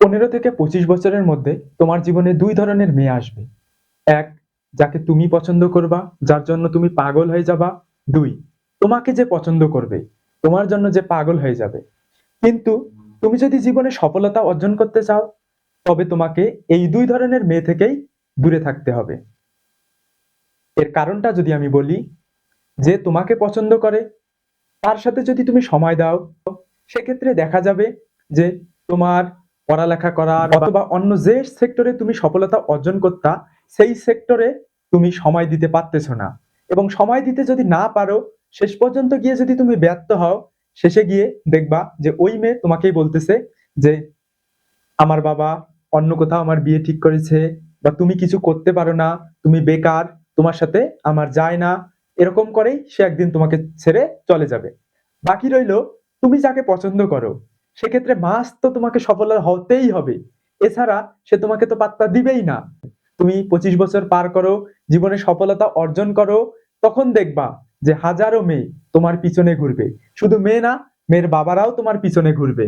পনেরো থেকে পঁচিশ বছরের মধ্যে তোমার জীবনে দুই ধরনের মেয়ে আসবে। এক, যাকে তুমি পছন্দ করবা, যার জন্য তুমি পাগল হয়ে যাবা। দুই, তোমাকে যে পছন্দ করবে, তোমার জন্য যে পাগল হয়ে যাবে। কিন্তু তুমি যদি জীবনে সফলতা অর্জন করতে চাও, তবে তোমাকে এই দুই ধরনের মেয়ে থেকেই দূরে থাকতে হবে। এর কারণটা যদি আমি বলি, যে তোমাকে পছন্দ করে, তার সাথে যদি তুমি সময় দাও, সেক্ষেত্রে দেখা যাবে যে তোমার পড়ালেখা করার অথবা অন্য যে সেক্টরে তুমি সফলতা অর্জন করতা, সেই সেক্টরে তুমি সময় দিতে পারতেছো না। এবং সময় দিতে যদি না পারো, শেষ পর্যন্ত গিয়ে যদি তুমি ব্যর্থ হও, শেষে গিয়ে দেখবা যে ওই মেয়ে তোমাকেই বলতেছে যে, আমার বাবা অন্য কোথাও আমার বিয়ে ঠিক করেছে বা তুমি কিছু করতে পারো না, তুমি বেকার, তোমার সাথে আমার যায় না। এরকম করেই সে একদিন তোমাকে ছেড়ে চলে যাবে। বাকি রইল, তুমি যাকে পছন্দ করো সেক্ষেত্রে মাস তো তোমাকে সফল হতেই হবে। এছাড়া সে তোমাকে তো পাত্তা দিবেই না। তুমি পঁচিশ বছর পার করো, জীবনে সফলতা অর্জন করো, তখন দেখবা যে হাজারো মেয়ে তোমার পিছনে ঘুরবে। শুধু মেয়ে না, মেয়ের বাবারাও তোমার পিছনে ঘুরবে।